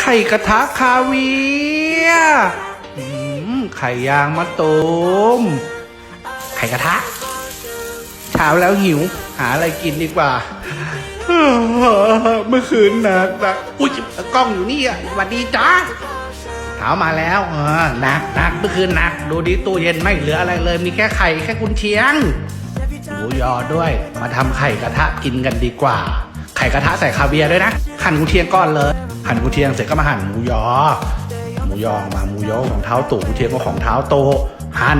ไข่กระทะคาเวียไข่ยางมะตูมไข่กระทะ เช้าแล้วหิว หาอะไรกินดีกว่า เมื่อคืนหนักหนักอุ้ยกล้องอยู่นี่อะสวัสดีจ้าเช้ามาแล้วเออหนักหนักเมื่อคืนหนัก ดูดิตู้เย็นไม่เหลืออะไรเลย มีแค่ไข่แค่กุนเชียงหมูยอด้วย มาทำไข่กระทะกินกันดีกว่า ไข่กระทะใส่คาเวียด้วยนะหั่นกุนเชียงก่อนเลย หั่นกุเชียงเสร็จก็มาหั่นหมูยอ หมูยอมาหมูยอของเท้าตู่กุเชียงก็ของเท้าโต หั่น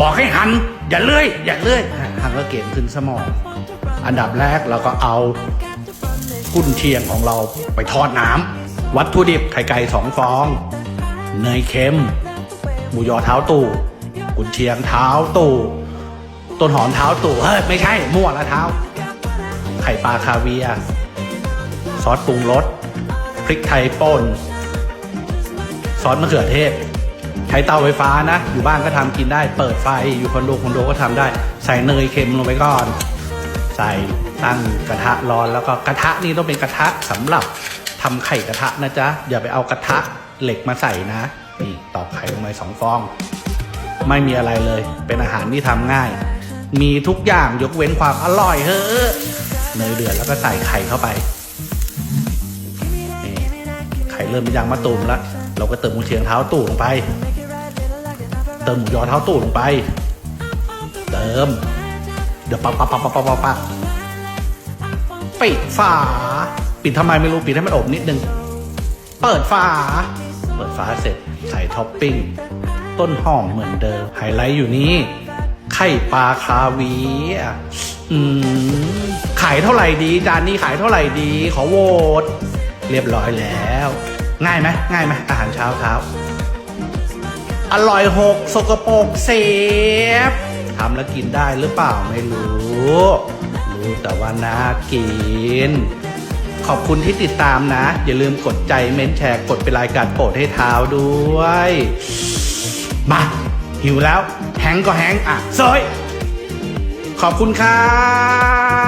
บอกให้หันอย่าเลื่อยอย่าเลื่อยหั่นก็เก่งขึ้นสมอง อันดับแรกเราก็เอากุนเชียงของเราไปทอดน้ำวัตถุดิบไข่ไก่สองฟอง เนยเค็ม หมูยอเท้าตู่กุนเชียงเท้าตู่ต้นหอมเท้าตู่เฮ้ยไม่ใช่มั่วละเท้า ไข่ปลาคาเวียซอสปรุงรส พริกไทยป่นซอสมะเขือเทศ ใช้เตาไฟฟ้านะ อยู่บ้านก็ทำกินได้ เปิดไฟอยู่คอนโดคอนโดก็ทำได้ ใส่เนยเค็มลงไปก่อน ใส่ตั้งกระทะร้อนแล้วก็กระทะนี่ต้องเป็นกระทะสำหรับทำไข่กระทะนะจ๊ะอย่าไปเอากระทะเหล็กมาใส่นะนี่ตอกไข่ลงไปสองฟอง ไม่มีอะไรเลย เป็นอาหารที่ทำง่าย มีทุกอย่างยกเว้นความอร่อยเฮ้อเนยเดือดแล้วก็ใส่ไข่เข้าไป ข่เริ่มเป็นยางมะตูมแล้วเราก็เติมหมูเชียงเท้าตู่ลงไป เติมหมูยอเท้าตู่ลงไป เติม เดี๋ยวปักปักปักปักปักปักปักปิดฝา ปิดทำไมไม่รู้ปิดให้มันอบนิดนึง เปิดฝา เปิดฝาเสร็จใส่ท็อปปิ้ง ต้นหอมเหมือนเดิม ไฮไลท์อยู่นี่ไข่ปลาคาเวียอืม ขายเท่าไหร่ดี จานนี้ขายเท่าไหร่ดี ขอโหวต เรียบร้อยแล้ว ง่ายไหมง่ายไหมอาหารเช้าเช้าอร่อยหกสกปรกเซฟทำแล้วกินได้หรือเปล่าไม่รู้ รู้แต่ว่าน่ากิน ขอบคุณที่ติดตามนะ อย่าลืมกดใจเม้นแชร์กดเป็นรายการโปรดให้เท้าด้วย มาหิวแล้ว แฮงก็แฮงอะเซยขอบคุณครับ